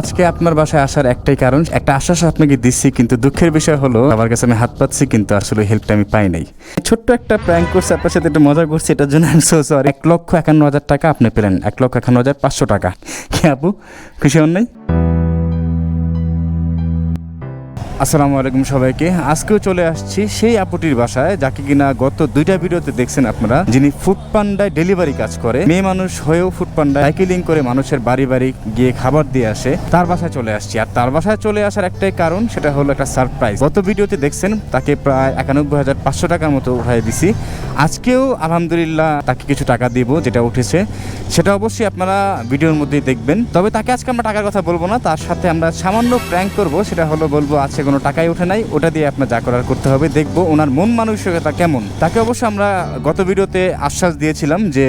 আজকে আপনার বাসায় আসার একটাই কারণ, একটা আশ্বাস আপনাকে দিচ্ছি, কিন্তু দুঃখের বিষয় হলো, আমার কাছে আমি হাত পাচ্ছি কিন্তু আসলে হেল্পটা আমি পাই নাই। ছোট্ট একটা প্র্যাঙ্ক করছে, আপনার সাথে একটা মজা করছি, এটার জন্য আমি সো সরি এক লক্ষ একান্ন হাজার টাকা আপনি পেলেন, এক লক্ষ একান্ন হাজার পাঁচশো টাকা। কি আপু, খুশি হন নাই? আসসালামু আলাইকুম সবাইকে। আজকেও চলে আসছি সেই আপুটির বাসায়, যাকে কিনা গত দুইটা ভিডিওতে দেখছেন আপনারা, যিনি ফুড পান্ডায় ডেলিভারি কাজ করে। মেয়ে মানুষ হয়েও ফুড পান্ডায় সাইকেলিং করে মানুষের বাড়ি বাড়ি গিয়ে খাবার দিয়ে আসে, তার বাসায় চলে আসছি। আর তার বাসায় চলে আসার একটাই কারণ, সেটা হলো একটা সারপ্রাইজ গত ভিডিওতে দেখছেন, তাকে প্রায় একানব্বই হাজার পাঁচশো টাকার মতো উঠাই দিছি। আজকেও আলহামদুলিল্লাহ তাকে কিছু টাকা দিব, যেটা উঠেছে। সেটা অবশ্যই আপনারা ভিডিওর মধ্যেই দেখবেন। তবে তাকে আজকে আমরা টাকার কথা বলব না, তার সাথে আমরা সামান্য প্র্যাঙ্ক করব, সেটা হলো বলব, আজকে কোনো টাকাই ওঠে নাই, ওটা দিয়ে আপনার যা করার করতে হবে। দেখব ওনার মন মানসিকতা কেমন। তাকে অবশ্য আমরা গত ভিডিওতে আশ্বাস দিয়েছিলাম যে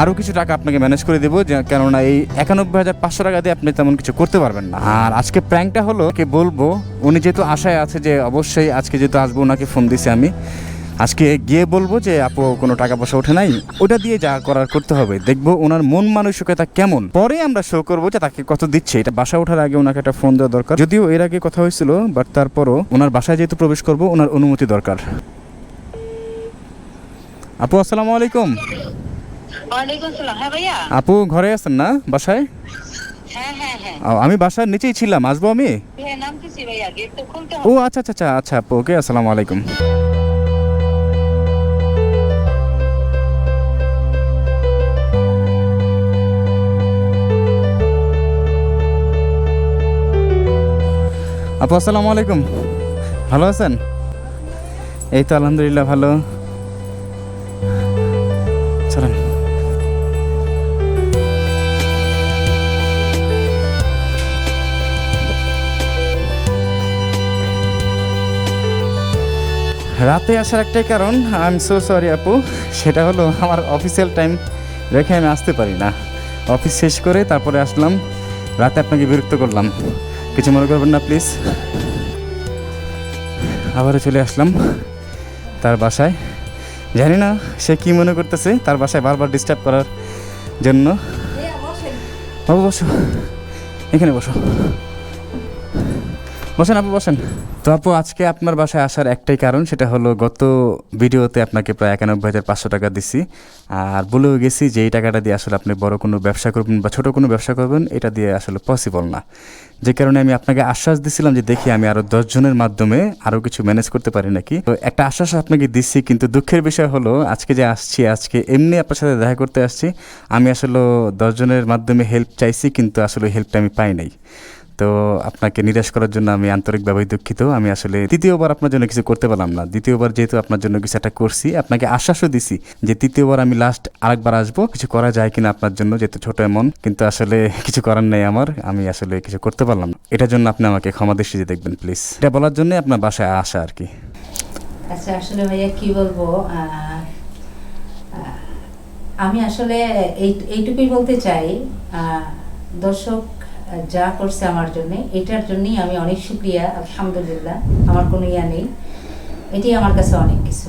আরও কিছু টাকা আপনাকে ম্যানেজ করে দেবো কেননা এই একানব্বই হাজার পাঁচশো টাকা দিয়ে আপনি তেমন কিছু করতে পারবেন না। আর আজকে প্র্যাঙ্কটা হলো কে বলব, উনি যেহেতু আশায় আছে যে অবশ্যই আজকে যেহেতু আসব, ওনাকে ফোন দিছি আমি। আজকে গিয়ে বলব যে আপু কোনো টাকা পয়সা ওঠে নাই ওটা দিয়ে যা করার করতে হবে। দেখব ওনার মন মানসিকতা কেমন। পরে আমরা শো করব যে তাকে কত দিচ্ছে। এটা বাসা ওঠার আগে ওনাকে একটা ফোন দেওয়া দরকার। যদিও এর আগে কথা হয়েছিল বাট তারপরও ওনার বাসায় যেহেতু প্রবেশ করব ওনার অনুমতি দরকার। আপু আসসালামু আলাইকুম। হ্যাঁ আপু ঘরে আছেন না বাসায়? হ্যাঁ হ্যাঁ আমি বাসার নিচেই ছিলাম। আসব আমি? ও আচ্ছা আচ্ছা আচ্ছা আচ্ছা আপু ওকে আসসালামু আলাইকুম। আপু, আসসালামু আলাইকুম। ভালো আছেন? এই তো আলহামদুলিল্লাহ, ভালো। চলেন। রাতে আসার একটাই কারণ আই এম সো সরি আপু। সেটা হলো, আমার অফিসিয়াল টাইম রেখে আমি আসতে পারি না। অফিস শেষ করে তারপরে আসলাম। রাতে আপনাকে বিরক্ত করলাম। কিছু মনে করবেন না প্লিজ আবারও চলে আসলাম তার বাসায়। জানি না সে কি মনে করতেছে, তার বাসায় বারবার ডিস্টার্ব করার জন্য। বাবু, বসো। এখানে বসো। বসেন আপু, বসেন। তো আপু, আজকে আপনার বাসায় আসার একটাই কারণ, সেটা হলো গত ভিডিওতে আপনাকে প্রায় একানব্বই হাজার পাঁচশো টাকা দিছি। আর বলেও গেছি যে এই টাকাটা দিয়ে আসলে আপনি বড় কোনো ব্যবসা করবেন বা ছোটো কোনো ব্যবসা করবেন, এটা দিয়ে আসলে পসিবল না। যে কারণে আমি আপনাকে আশ্বাস দিছিলাম যে দেখি আমি আরও দশজনের মাধ্যমে আরও কিছু ম্যানেজ করতে পারি নাকি। তো একটা আশ্বাস আপনাকে দিচ্ছি কিন্তু দুঃখের বিষয় হলো, আজকে যে আসছি, আজকে এমনি আপনার সাথে দেখা করতে আসছি, আমি আসলে দশজনের মাধ্যমে হেল্প চাইছি, কিন্তু আসলে হেল্পটা আমি পাই নাই। তো আপনাকে নিরাশ করার জন্য আমি আন্তরিকভাবে দুঃখিত। আমি আসলে দ্বিতীয়বার আপনার জন্য কিছু করতে পারলাম না। দ্বিতীয়বার যেহেতু আপনার জন্য কিছু একটা করছি, আপনাকে আশ্বাসও দিছি যে তৃতীয়বার আমি লাস্ট আরেকবার আসব। কিছু করা যায় কিনা আপনার জন্য যেহেতু ছোট এমন, কিন্তু আসলে কিছু করার নেই আমার। আমি আসলে কিছু করতে পারলাম না। এটার জন্য আপনি আমাকে ক্ষমা দৃষ্টিতে দেখবেন প্লিজ এটা বলার জন্য আপনার বাসায় আসা আর কি। আচ্ছা আসলে ভাইয়া কি বলব? আমি আসলে এইটুকুই বলতে চাই। দর্শক যা করছে আমার জন্য এটার জন্যই আমি অনেক সুক্রিয়া আলহামদুলিল্লাহ আমার কোনো ইয়া নেই। এটি আমার কাছে অনেক কিছু।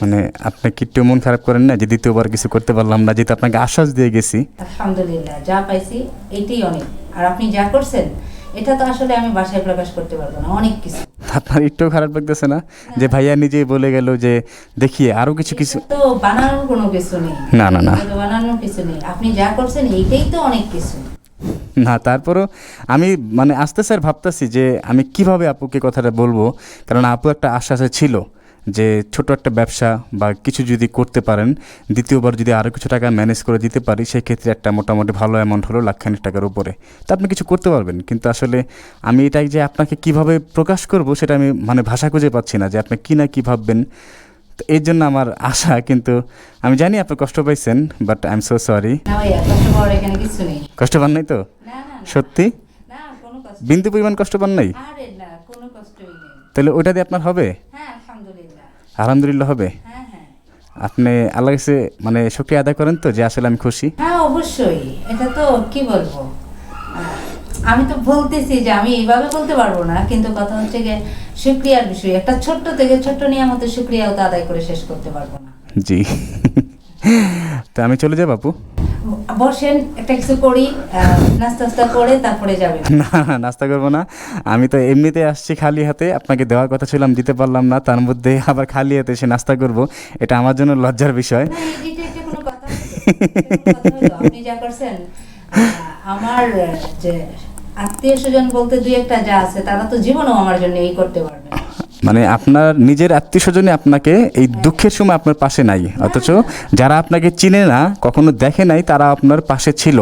মানে আপনি কি একটু মন খারাপ করেন না যে দ্বিতীয়বার কিছু করতে পারলাম না যেহেতু আপনাকে আশ্বাস দিয়ে গেছি? আলহামদুলিল্লাহ যা পাইছি এটাই অনেক। আর আপনি যা করছেন এটা তো আসলে আমি বাসায় প্রকাশ করতে পারব না অনেক কিছু। আপনার একটু খারাপ লাগতেছে না? যে ভাইয়া নিজেই বলে গেল যে দেখিয়ে আরও কিছু কিছু তো বানানোর কোনো কিছু নেই। না, না, না। বানানোর কিছু নেই। আপনি যা করছেন এইটাই তো অনেক কিছু। না, তারপরও আমি মানে আস্তে স্যার ভাবতেছি যে আমি কীভাবে আপুকে কথাটা বলব। কারণ আপু একটা আশ্বাসে ছিল যে ছোট একটা ব্যবসা বা কিছু যদি করতে পারেন, দ্বিতীয়বার যদি আরও কিছু টাকা ম্যানেজ করে দিতে পারি সেই ক্ষেত্রে একটা মোটামুটি ভালো অ্যামাউন্ট হলো লাখখানিক টাকার উপরে। তা আপনি কিছু করতে পারবেন, কিন্তু আসলে আমি এটাই যে আপনাকে কীভাবে প্রকাশ করব, সেটা আমি মানে ভাষা খুঁজে পাচ্ছি না যে আপনি কী না কী ভাববেন। তো এর জন্য আমার আশা কিন্তু আমি জানি আপনি কষ্ট পাইছেন but I am so sorry কষ্ট পান নাই তো। সত্যি? বিন্দু পরিমাণ কষ্ট পান নাই? তাহলে ওইটা দিয়ে আপনার হবে? হ্যাঁ আলহামদুলিল্লাহ। হবে? হ্যাঁ হ্যাঁ। আপনি আল্লাহ কাছে মানে শুক্রিয়া আদায় করেন তো যে আসলে আমি খুশি? হ্যাঁ অবশ্যই। এটা তো কি বলব? আমি তো বলতেছি যে আমি এইভাবে বলতে পারব না কিন্তু কথা হচ্ছে যে শুক্রিয়ার বিষয়। একটা ছোট্ট থেকে ছোট্ট নিয়ামতের শুক্রিয়াও তো আদায় করে শেষ করতে পারব না। জি। তো আমি চলে যাব আপু বসেন একটা কিছু করি নাস্তা টাস্তা করে তারপরে যাবেন। না না নাস্তা করব না। আমি তো এমনিতে আসছি খালি হাতে আপনাকে দেওয়ার কথা ছিলাম দিতে পারলাম না তার মধ্যে আবার খালি হাতে এসে নাস্তা করব। এটা আমার জন্য লজ্জার বিষয়? আপনি যা করছেন আমার যে আত্মীয় স্বজন বলতে দুই একটা যা আছে তারা তো জীবনও আমার জন্য এই করতে পারবে মানে আপনার নিজের আত্মীয় স্বজনই আপনাকে এই দুঃখের সময় আপনার পাশে নাই অথচ যারা আপনাকে চিনে না কখনো দেখে নাই তারা আপনার পাশে ছিল।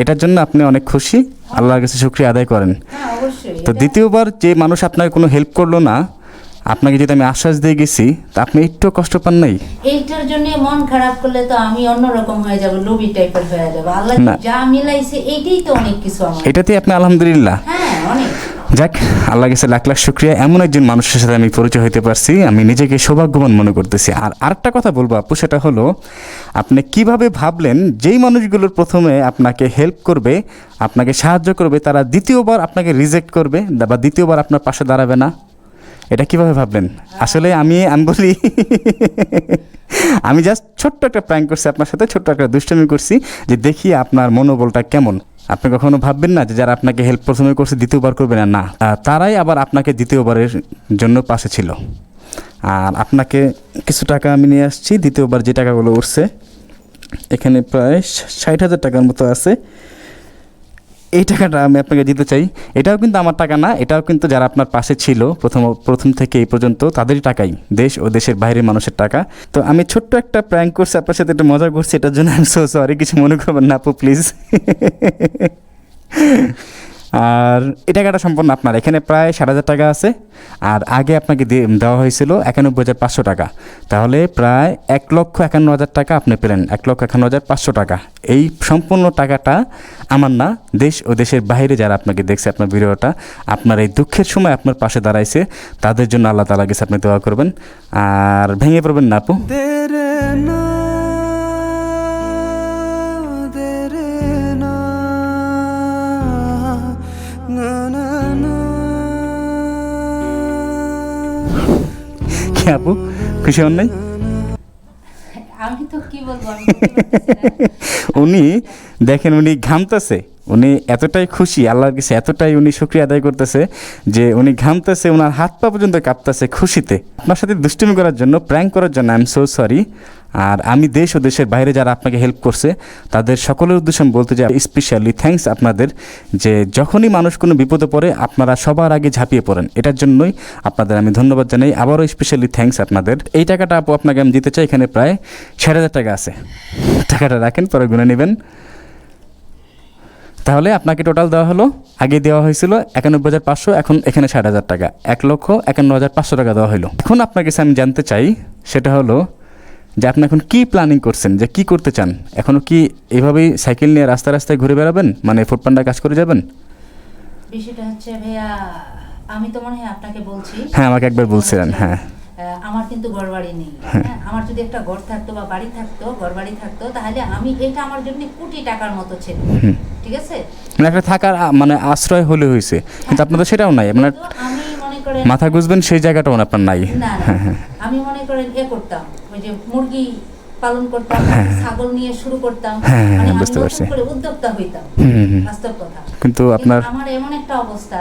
এটার জন্য আপনি অনেক খুশি। আল্লাহর কাছে শুক্রিয়া আদায় করেন। হ্যাঁ তো দ্বিতীয়বার যে মানুষ আপনাকে কোনো হেল্প করল না আপনাকে যদি আমি আশ্বাস দিয়ে গেছি তা আপনি একটু কষ্ট পান নাই? এইটার জন্য মন খারাপ করলে তো আমি অন্যরকম হয়ে যাব লোভি টাইপের হয়ে যাব। আল্লাহ যা মিলাইছে এইটাই তো অনেক কিছু আমার। এটাতে আপনি আলহামদুলিল্লাহ। হ্যাঁ অনেক। যাক আল্লাহ কাছে লাখ লাখ শুক্রিয়া। এমন একজন মানুষের সাথে আমি পরিচয় হতে পারছি আমি নিজেকে সৌভাগ্যবান মনে করতেছি। আর আরেকটা কথা বলব আপু সেটা হলো আপনি কীভাবে ভাবলেন যেই মানুষগুলোর প্রথমে আপনাকে হেল্প করবে আপনাকে সাহায্য করবে তারা দ্বিতীয়বার আপনাকে রিজেক্ট করবে বা দ্বিতীয়বার আপনার পাশে দাঁড়াবে না? এটা কীভাবে ভাবলেন? আসলে আমি আমি বলি, আমি জাস্ট ছোট্ট একটা প্র্যাঙ্ক করছি আপনার সাথে, ছোট্ট একটা দুষ্টমি করছি যে দেখি আপনার মনোবলটা কেমন। আপনি কখনো ভাববেন না যে যারা আপনাকে হেল্প প্রথমে করছে দ্বিতীয়বার করবে না? না। তারাই আবার আপনাকে দ্বিতীয়বারের জন্য পাশে ছিল। আর আপনাকে কিছু টাকা আমি নিয়ে আসছি, দ্বিতীয়বার যে টাকাগুলো উঠছে, এখানে প্রায় ষাট হাজার টাকার মতো আছে। এই টাকাটা আমি আপনাকে দিতে চাই। এটাও কিন্তু আমার টাকা না, এটাও কিন্তু যারা আপনার পাশে ছিল প্রথম প্রথম থেকে এই পর্যন্ত, তাদেরই টাকাই, দেশ ও দেশের বাইরের মানুষের টাকা। তো আমি ছোট্ট একটা প্র্যাঙ্ক করছি, আপনার সাথে একটা মজা করছি, এটার জন্য আমি সো সরি কিছু মনে করবেন না আপু প্লিজ আর এই টাকাটা সম্পূর্ণ আপনার। এখানে প্রায় ষাট হাজার টাকা আছে। আর আগে আপনাকে দেওয়া হয়েছিল একানব্বই হাজার পাঁচশো টাকা। তাহলে প্রায় এক লক্ষ একান্ন হাজার টাকা আপনি পেলেন। এক লক্ষ একান্ন হাজার পাঁচশো টাকা। এই সম্পূর্ণ টাকাটা আমার না, দেশ ও দেশের বাইরে যারা আপনাকে দেখছে আপনার ভিডিওটা, আপনার এই দুঃখের সময় আপনার পাশে দাঁড়াইছে, তাদের জন্য আল্লাহ তালা গেছে আপনি দোয়া করবেন। আর ভেঙে পড়বেন না আপু। কি আপু খুশি হন নাই। উনি দেখেন উনি ঘামতেছে উনি এতটাই খুশি আল্লাহর কাছে এতটাই উনি শুক্রিয়া আদায় করতেছে যে উনি ঘামতেছে ওনার হাত পা পর্যন্ত কাঁপতেছে খুশিতে। আপনার সাথে দুষ্টুমি করার জন্য প্র্যাঙ্ক করার জন্য আই এম সো সরি আর আমি দেশ ও দেশের বাইরে যারা আপনাকে হেল্প করছে, তাদের সকলের উদ্দেশ্যে আমি বলতে চাই স্পেশালি থ্যাঙ্কস আপনাদের যে যখনই মানুষ কোনো বিপদে পড়ে, আপনারা সবার আগে ঝাঁপিয়ে পড়েন। এটার জন্যই আপনাদের আমি ধন্যবাদ জানাই। আবারও স্পেশালি থ্যাঙ্কস আপনাদের। এই টাকাটা আপু আপনাকে আমি দিতে চাই, এখানে প্রায় ষাট হাজার টাকা আছে। টাকাটা রাখেন, পরে গুনে নেবেন। তাহলে আপনাকে টোটাল দেওয়া হলো আগে দেওয়া হয়েছিল একানব্বই হাজার পাঁচশো, এখন এখানে ষাট হাজার টাকা। এক লক্ষ একান্ন হাজার পাঁচশো টাকা দেওয়া হলো। এখন আপনার কাছে আমি জানতে চাই, সেটা হলো যে আপনি এখন কি প্ল্যানিং করছেন? যে কি করতে চান? এখনও কি এভাবেই সাইকেল নিয়ে রাস্তায় রাস্তায় ঘুরে বেড়াবেন? মানে ফুটপান্ডা কাজ করে যাবেন? বিষয়টা হচ্ছে ভাইয়া আমি তো মনে হয় আপনাকে বলছি। হ্যাঁ আমাকে একবার বলছিলেন হ্যাঁ। আমার কিন্তু ঘর বাড়ি নেই হ্যাঁ। আমার যদি একটা ঘর থাকতো বা বাড়ি থাকতো ঘর বাড়ি থাকতো তাহলে আমি এটা আমার জন্য কোটি টাকার মতো ছিল। ঠিক আছে? মানে একটা থাকার মানে আশ্রয় হলে হয়েছে কিন্তু আপনার তো সেটাও নাই। মনে করেন মাথা গুজবেন সেই জায়গাটাও আপনার নাই। না না আমি মনে করেন এ করতাম। ওই যে মুরগি পালন করতাম ছাগল নিয়ে শুরু করতাম। হ্যাঁ, হ্যাঁ, মানে বুঝতে পারছি। উদ্যোক্তা হইতাম। বাস্তব কথা। কিন্তু আপনার আমার এমন একটা অবস্থা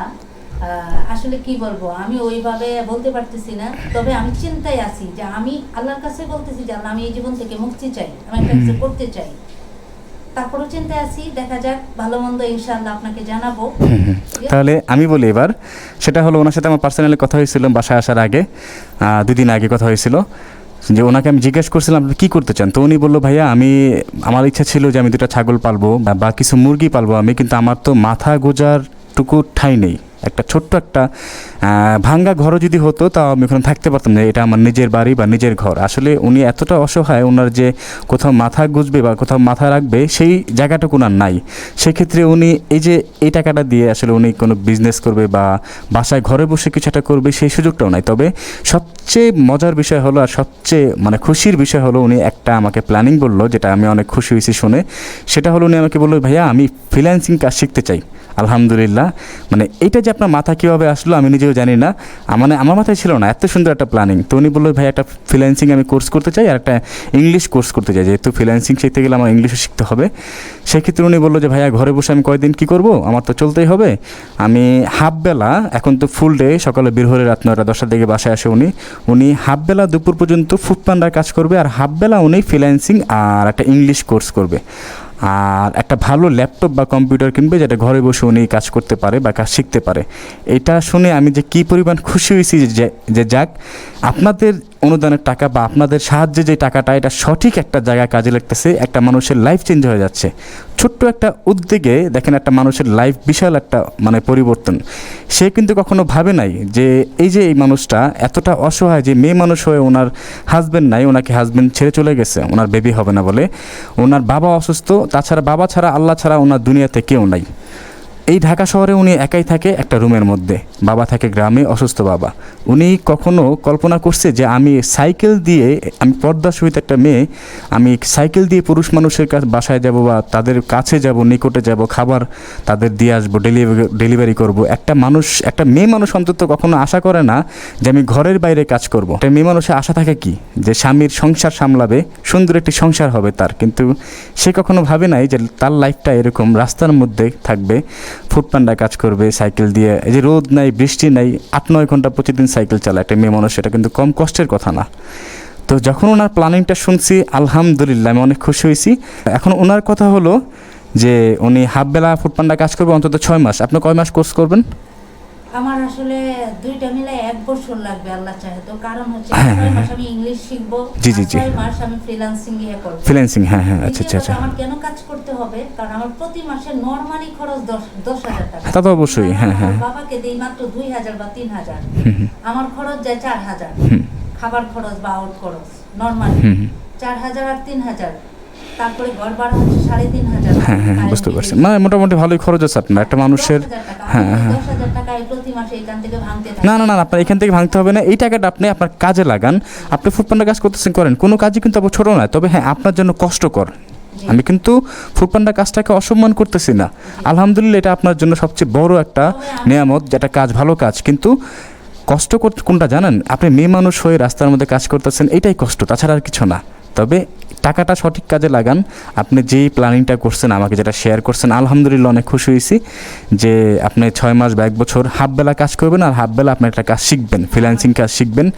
আসলে কি বলব? আমি ওইভাবে বলতে পারতেছি না তবে আমি চিন্তায় আছি যে আমি আল্লাহর কাছে বলতেছি যে আল্লাহ আমি এই জীবন থেকে মুক্তি চাই আমি একটা কিছু করতে চাই। তারপরেও চিন্তায় আছি দেখা যাক ভালো মন্দ ইনশাআল্লাহ আপনাকে জানাব। তাহলে আমি বলি এবার সেটা হলো ওনার সাথে আমার পার্সোনালি কথা হয়েছিল বাসায় আসার আগে দুদিন আগে কথা হয়েছিল যে ওনাকে আমি জিজ্ঞেস করছিলাম আপনি কী করতে চান? তো উনি বলল ভাইয়া আমি আমার ইচ্ছা ছিল যে আমি দুটো ছাগল পালবো বা- বা কিছু মুরগি পালবো আমি কিন্তু আমার তো মাথা গোজার টুকু ঠাই নেই। একটা ছোট্ট একটা ভাঙ্গা ঘরও যদি হতো, তাও আমি ওখানে থাকতে পারতাম না। এটা আমার নিজের বাড়ি বা নিজের ঘর। আসলে উনি এতটা অসহায়, ওনার যে কোথাও মাথা গুজবে বা কোথাও মাথা রাখবে, সেই জায়গাটুকু ওনার নাই। সেক্ষেত্রে উনি এই যে এই টাকাটা দিয়ে আসলে উনি কোনো বিজনেস করবে বা বাসায় ঘরে বসে কিছু একটা করবে, সেই সুযোগটাও নাই। তবে সবচেয়ে মজার বিষয় হলো আর সবচেয়ে মানে খুশির বিষয় হলো উনি একটা আমাকে প্ল্যানিং বলল, যেটা আমি অনেক খুশি হয়েছি শুনে। সেটা হলো উনি আমাকে বলল, ভাইয়া, আমি ফ্রিল্যান্সিং কাজ শিখতে চাই। আলহামদুলিল্লাহ। মানে এটা যে আপনার মাথা কীভাবে আসলো আমি নিজেও জানি না। মানে আমার মাথায় ছিল না, এত সুন্দর একটা প্ল্যানিং তো উনি বলল, ভাই, একটা ফ্রিল্যান্সিং আমি কোর্স করতে চাই আর একটা ইংলিশ কোর্স করতে চাই। যেহেতু ফ্রিল্যান্সিং শিখতে গেলে আমার ইংলিশও শিখতে হবে। সেক্ষেত্রে উনি বলল যে, ভাইয়া, ঘরে বসে আমি কয়দিন কী করব? আমার তো চলতেই হবে। আমি হাফ বেলা এখন তো ফুল ডে সকালে বের হলে রাত নয়টা দশটার দিকে বাসায় আসে উনি। উনি হাফ বেলা দুপুর পর্যন্ত ফুড পান্ডার কাজ করবে আর হাফ বেলা উনি ফ্রিল্যান্সিং আর একটা ইংলিশ কোর্স করবে। আর একটা ভালো ল্যাপটপ বা কম্পিউটার কিনবে যেটা ঘরে বসে উনি কাজ করতে পারে বা কাজ শিখতে পারে। এটা শুনে আমি যে কী পরিমাণ খুশি হয়েছি যে- যাক, আপনাদের অনুদানের টাকা বা আপনাদের সাহায্যে যে টাকাটা, এটা সঠিক একটা জায়গায় কাজে লাগতেছে, একটা মানুষের লাইফ চেঞ্জ হয়ে যাচ্ছে। ছোট্ট একটা উদ্যোগে দেখেন একটা মানুষের লাইফ বিশাল একটা মানে পরিবর্তন। সে কিন্তু কখনো ভাবে নাই যে, এই যে এই মানুষটা এতটা অসহায় যে মেয়ে মানুষ হয়ে ওনার হাজব্যান্ড নাই, ওনাকে হাজবেন্ড ছেড়ে চলে গেছে, ওনার বেবি হবে না বলে। ওনার বাবা অসুস্থ তাছাড়া বাবা ছাড়া আল্লাহ ছাড়া ওনার দুনিয়াতে কেউ নাই। এই ঢাকা শহরে উনি একাই থাকে একটা রুমের মধ্যে। বাবা থাকে গ্রামে, অসুস্থ বাবা। উনি কখনো কল্পনা করছে যে আমি সাইকেল দিয়ে, আমি পর্দা সহিত একটা মেয়ে, আমি সাইকেল দিয়ে পুরুষ মানুষের কাছে বাসায় যাব বা তাদের কাছে যাব, নিকটে যাব, খাবার তাদের দিয়ে আসব, ডেলিভারি ডেলিভারি করব। একটা মানুষ, একটা মেয়ে মানুষ অন্তত কখনো আশা করে না যে আমি ঘরের বাইরে কাজ করব। একটা মেয়ে মানুষের আশা থাকে কি? যে স্বামীর সংসার সামলাবে, সুন্দর একটি সংসার হবে তার। কিন্তু সে কখনো ভাবে নাই যে তার লাইফটা এরকম, রাস্তার মধ্যে থাকবে। ফুটপান্ডা কাজ করবে সাইকেল দিয়ে। এই যে রোদ নাই বৃষ্টি নাই আট নয় ঘণ্টা প্রতিদিন সাইকেল চালায় একটা মেয়ে মানুষ এটা কিন্তু কম কষ্টের কথা না। তো যখন ওনার প্ল্যানিংটা শুনছি আলহামদুলিল্লাহ আমি অনেক খুশি হয়েছি। এখন ওনার কথা হলো যে উনি হাফ বেলা ফুটপান্ডা কাজ করবে অন্তত ছয় মাস। আপনি কয় মাস কোর্স করবেন? আমার আসলে দুইটা মিলে এক বছর লাগবে আল্লাহ চাহে। তো কারণ হচ্ছে হ্যাঁ, ছয় হ্যাঁ, মাস আমি ইংলিশ শিখব জি, জি, জি। ছয় মাস আমি ফ্রিল্যান্সিং ইয়ে করব। ফ্রিল্যান্সিং হ্যাঁ হ্যাঁ আচ্ছা আচ্ছা আচ্ছা। আমার কেন কাজ হবে কারণ আমার প্রতি মাসে নর্মালি খরচ দশ দশ হাজার টাকা। তা তো অবশ্যই, হ্যাঁ, হ্যাঁ। বাবাকে দিই মাত্র দুই হাজার বা তিন হাজার। আমার খরচ যায় চার হাজার। খাবার খরচ বা আউট খরচ নর্মালি। চার হাজার আর তিন হাজার। তারপরে ঘর ভাড়া হচ্ছে সাড়ে তিন হাজার। হ্যাঁ হ্যাঁ বুঝতে বিল। পারছি। মানে মোটামুটি ভালোই খরচ আছে আপনার। একটা মানুষের। হ্যাঁ হ্যাঁ। না না না আপনার এখান থেকে ভাঙতে হবে না। এই টাকাটা আপনি আপনার কাজে লাগান। আপনি ফুটপান্ডা কাজ করতেছেন করেন। কোনো কাজই কিন্তু আবার ছোটো নয়। তবে হ্যাঁ আপনার জন্য কষ্টকর। আমি কিন্তু ফুটপান্ডা কাজটাকে অসম্মান করতেছি না। আলহামদুলিল্লাহ এটা আপনার জন্য সবচেয়ে বড় একটা নিয়ামত যেটা কাজ ভালো কাজ। কিন্তু কষ্ট কর- কোনটা জানেন? আপনি মেয়ে মানুষ হয়ে রাস্তার মধ্যে কাজ করতেছেন এটাই কষ্ট তাছাড়া আর কিছু না। তবে টাকাটা সঠিক কাজে লাগান। আপনি যেই প্ল্যানিংটা করছেন আমাকে যেটা শেয়ার করছেন আলহামদুলিল্লাহ অনেক খুশি হয়েছি যে আপনি ছয় মাস বা এক বছর হাফ বেলা কাজ করবেন আর হাফ বেলা আপনি একটা কাজ শিখবেন ফ্রিল্যান্সিং কাজ শিখবেন।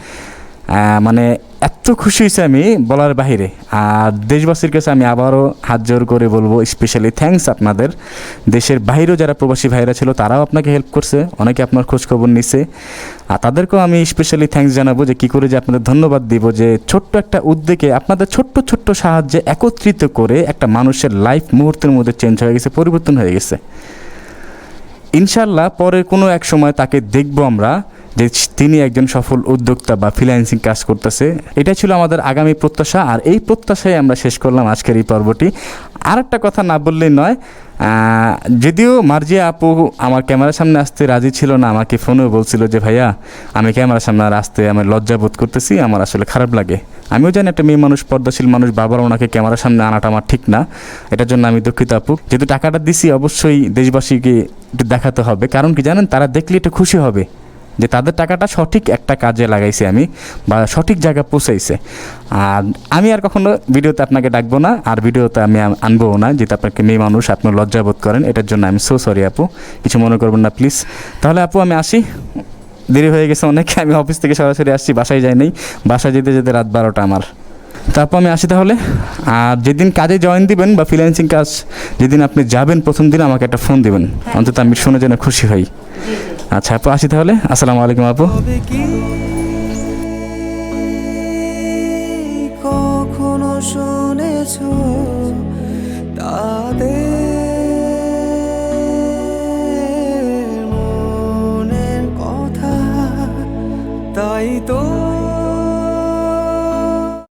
মানে এত খুশি হয়েছে আমি বলার বাহিরে। আর দেশবাসীর কাছে আমি আবারও হাত জোর করে বলব স্পেশালি থ্যাঙ্কস আপনাদের। দেশের বাইরেও যারা প্রবাসী ভাইরা ছিল, তারাও আপনাকে হেল্প করছে, অনেকে আপনার খোঁজখবর নিছে। আর তাদেরকেও আমি স্পেশালি থ্যাঙ্কস জানাব যে কী করে যে আপনাদের ধন্যবাদ দিব, যে ছোট্ট একটা উদ্যোগে আপনাদের ছোট্ট ছোট্ট সাহায্যে একত্রিত করে একটা মানুষের লাইফ মুহূর্তের মধ্যে চেঞ্জ হয়ে গেছে, পরিবর্তন হয়ে গেছে। ইনশাল্লাহ পরে কোনো এক সময় তাকে দেখব আমরা। যে তিনি একজন সফল উদ্যোক্তা বা ফ্রিল্যান্সিং কাজ করতেছে, এটা ছিল আমাদের আগামী প্রত্যাশা। আর এই প্রত্যাশায় আমরা শেষ করলাম আজকের এই পর্বটি। আর একটা কথা না বললেই নয় যদিও মার্জিয়া আপু আমার ক্যামেরার সামনে আসতে রাজি ছিল না, আমাকে ফোনেও বলছিল যে, ভাইয়া, আমি ক্যামেরার সামনে আর আসতে আমি লজ্জা বোধ করতেছি, আমার আসলে খারাপ লাগে। আমিও জানি একটা মেয়ে মানুষ, পর্দাশীল মানুষ, বাবার ওনাকে ক্যামেরার সামনে আনাটা আমার ঠিক না। এটার জন্য আমি দুঃখিত আপু। যেহেতু টাকাটা দিছি, অবশ্যই দেশবাসীকে দেখাতে হবে। কারণ কি জানেন, তারা দেখলে একটু খুশি হবে। যে তাদের টাকাটা সঠিক একটা কাজে লাগাইছি আমি বা সঠিক জায়গায় পৌঁছাইছে। আর আমি আর কখনো ভিডিওতে আপনাকে ডাকবো না আর ভিডিওতে আমি আনব না যেহেতু আপনাকে মেয়ে মানুষ আপনি লজ্জাবোধ করেন এটার জন্য আমি সো সরি আপু। কিছু মনে করবেন না প্লিজ তাহলে আপু আমি আসি। দেরি হয়ে গেছে অনেক আমি অফিস থেকে সরাসরি আসছি বাসায় যাই নাই। বাসায় যেতে যেতে রাত বারোটা আমার। তারপর আমি আসি তাহলে। আর যেদিন কাজে জয়েন দিবেন বা ফ্রিল্যান্সিং কাজ যেদিন আপনি যাবেন প্রথম দিন আমাকে একটা ফোন দিবেন। অন্তত আমি শুনে যেন খুশি হই। আচ্ছা আপু আসি তাহলে। আসসালামু আলাইকুম আপু। কখনো শুনেছ তাদের মনের কথা? তাই তো